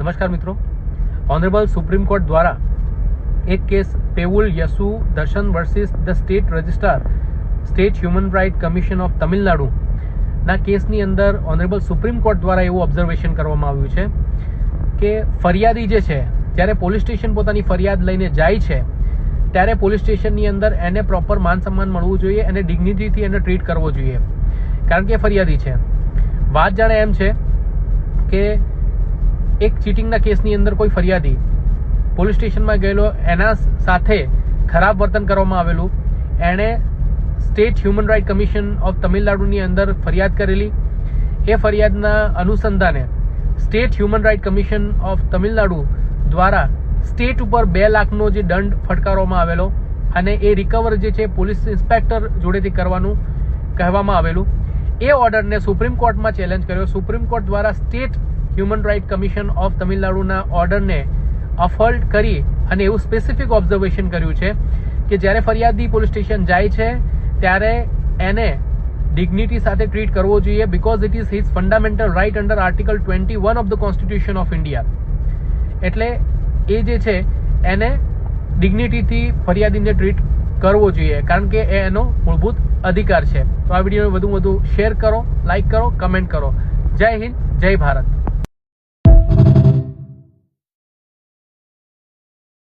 નમસ્કાર મિત્રો. Honourable supreme court દ્વારા એક કેસ પેવુલ યસુ દર્શન versus the state registrar, state human right commission of Tamil Nadu ના કેસની અંદર ઓનરેબલ સુપ્રીમ કોર્ટ દ્વારા એવું ઓબ્ઝર્વેશન કરવામાં આવ્યું છે કે ફરિયાદી જે છે, જ્યારે પોલીસ સ્ટેશન પોતાની ફરિયાદ લઈને જાય છે, ત્યારે પોલીસ સ્ટેશનની અંદર એને પ્રોપર માન સન્માન મળવું જોઈએ અને ડિગ્નિટીથી એને ટ્રીટ કરવો જોઈએ. કારણ કે ફરિયાદી છે. વાત જાણે એમ છે કે એક ચીટિંગના કેસની અંદર કોઈ ફરિયાદી પોલીસ સ્ટેશનમાં ગયેલો, એના સાથે ખરાબ વર્તન કરવામાં આવેલું. એણે state human right commission of તમિલનાડુની અંદર ફરિયાદ કરેલી. એ ફરિયાદના અનુસંધાને state human right commission of Tamil Nadu દ્વારા સ્ટેટ ઉપર બે લાખનો જે દંડ ફટકારવામાં આવેલો અને એ રિકવર જે છે પોલીસ ઇન્સ્પેક્ટર જોડેથી કરવાનું કહેવામાં આવેલું. એ ઓર્ડરને સુપ્રીમ કોર્ટમાં ચેલેન્જ કર્યો. સુપ્રીમ કોર્ટ દ્વારા state human right commission of તમિલનાડુના ઓર્ડરને અફોલ્ટ કરી અને એવું સ્પેસિફિક ઓબ્ઝર્વેશન કર્યું છે કે જ્યારે ફરિયાદી પોલીસ સ્ટેશન જાય છે, ત્યારે એને ડિગ્નિટી સાથે ટ્રીટ કરવો જોઈએ because it is his fundamental right under article twenty one of the constitution of India એટલે એ જે છે, એને ડિગ્નિટીથી ફરિયાદીને ટ્રીટ કરવો જોઈએ કારણ કે એ એનો મૂળભૂત અધિકાર છે. તો આ વિડીયોને વધુ વધુ શેર કરો લાઇક કરો કમેન્ટ કરો. જય હિન્દ, જય ભારત.